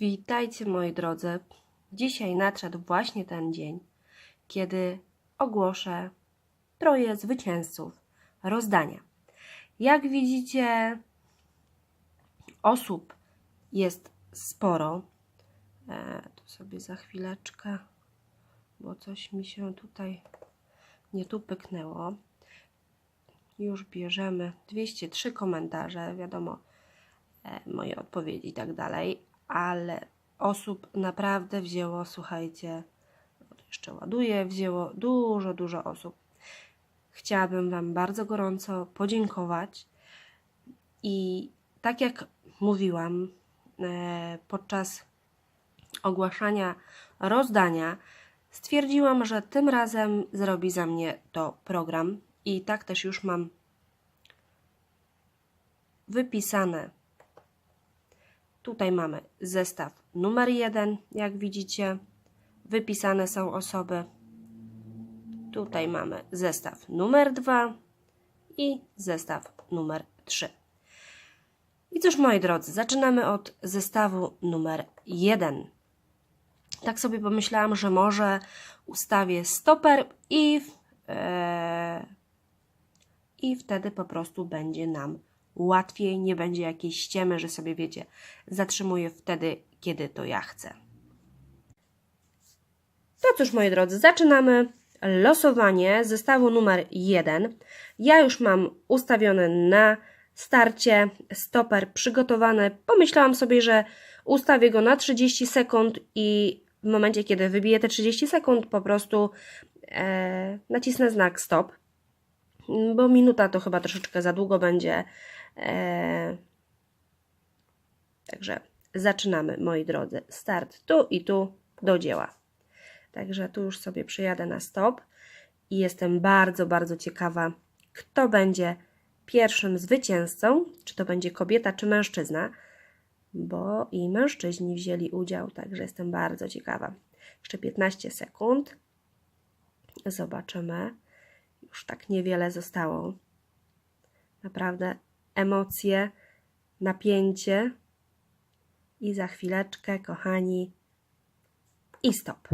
Witajcie moi drodzy. Dzisiaj nadszedł właśnie ten dzień, kiedy ogłoszę troje zwycięzców rozdania. Jak widzicie, osób jest sporo. E, tu sobie za chwileczkę, bo coś mi się tutaj nie tu pyknęło. Już bierzemy 203 komentarze, wiadomo, e, moje odpowiedzi i tak dalej, ale osób naprawdę wzięło, słuchajcie, jeszcze ładuję, wzięło dużo, dużo osób. Chciałabym Wam bardzo gorąco podziękować i tak jak mówiłam e, podczas ogłaszania rozdania, stwierdziłam, że tym razem zrobi za mnie to program i tak też już mam wypisane. Tutaj mamy zestaw numer jeden, jak widzicie. Wypisane są osoby. Tutaj mamy zestaw numer dwa i zestaw numer trzy. I cóż, moi drodzy, zaczynamy od zestawu numer jeden. Tak sobie pomyślałam, że może ustawię stoper i, e, i wtedy po prostu będzie nam łatwiej, nie będzie jakiejś ściemy, że sobie wiecie, zatrzymuję wtedy, kiedy to ja chcę. To cóż, moi drodzy, zaczynamy losowanie zestawu numer 1. Ja już mam ustawiony na starcie stoper przygotowany. Pomyślałam sobie, że ustawię go na 30 sekund i w momencie, kiedy wybiję te 30 sekund, po prostu e, nacisnę znak stop, bo minuta to chyba troszeczkę za długo będzie. E, także zaczynamy, moi drodzy. Start tu i tu do dzieła. Także tu już sobie przyjadę na stop i jestem bardzo, bardzo ciekawa, kto będzie pierwszym zwycięzcą, czy to będzie kobieta, czy mężczyzna, bo i mężczyźni wzięli udział, także jestem bardzo ciekawa. Jeszcze 15 sekund. Zobaczymy. Już tak niewiele zostało. Naprawdę emocje, napięcie. I za chwileczkę, kochani, i stop.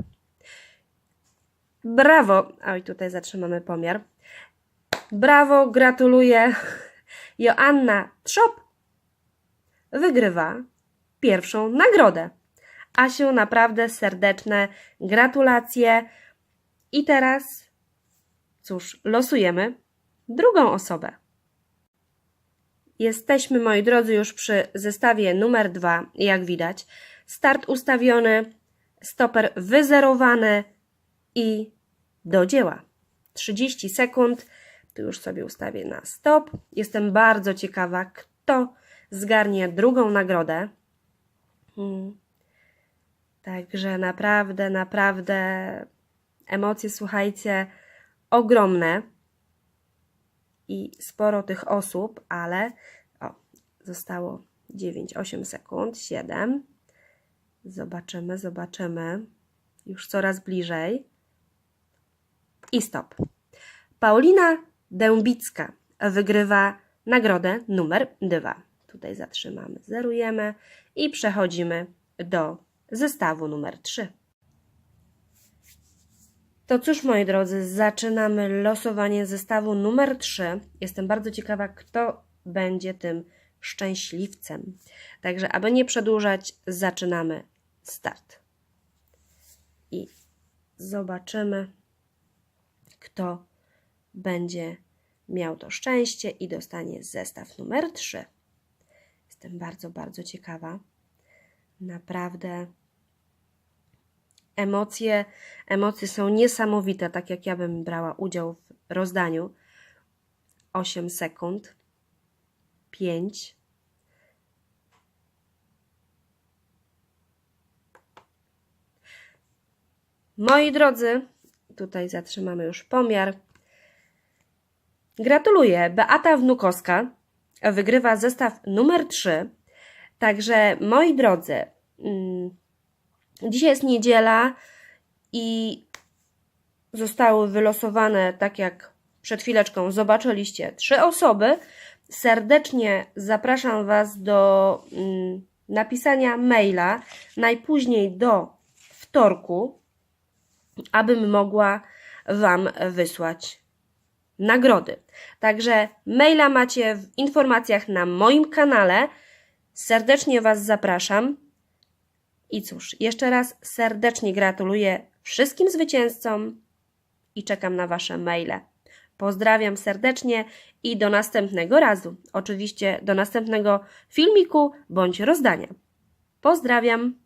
Brawo! Oj, tutaj zatrzymamy pomiar. Brawo, gratuluję. Joanna Trzop wygrywa pierwszą nagrodę. Asiu, naprawdę serdeczne gratulacje. I teraz, cóż, losujemy drugą osobę. Jesteśmy, moi drodzy, już przy zestawie numer dwa, jak widać. Start ustawiony, stoper wyzerowany i do dzieła. 30 sekund. Tu już sobie ustawię na stop. Jestem bardzo ciekawa, kto zgarnie drugą nagrodę. Hmm. Także naprawdę, naprawdę emocje, słuchajcie, ogromne i sporo tych osób, ale o, zostało 9, 8 sekund, 7. Zobaczymy, zobaczymy. Już coraz bliżej. I stop. Paulina Dębicka wygrywa nagrodę numer 2. Tutaj zatrzymamy, zerujemy i przechodzimy do zestawu numer 3. To cóż, moi drodzy, zaczynamy losowanie zestawu numer 3. Jestem bardzo ciekawa, kto będzie tym szczęśliwcem. Także, aby nie przedłużać, zaczynamy start. I zobaczymy, kto będzie miał to szczęście i dostanie zestaw numer 3. Jestem bardzo, bardzo ciekawa. Naprawdę emocje, emocje są niesamowite, tak jak ja bym brała udział w rozdaniu. 8 sekund. 5. Moi drodzy, tutaj zatrzymamy już pomiar. Gratuluję. Beata Wnukowska wygrywa zestaw numer 3. Także moi drodzy, mm, dzisiaj jest niedziela i zostały wylosowane, tak jak przed chwileczką zobaczyliście, trzy osoby. Serdecznie zapraszam Was do mm, napisania maila najpóźniej do wtorku, abym mogła Wam wysłać nagrody. Także maila macie w informacjach na moim kanale. Serdecznie Was zapraszam. I cóż, jeszcze raz serdecznie gratuluję wszystkim zwycięzcom i czekam na Wasze maile. Pozdrawiam serdecznie i do następnego razu. Oczywiście do następnego filmiku bądź rozdania. Pozdrawiam.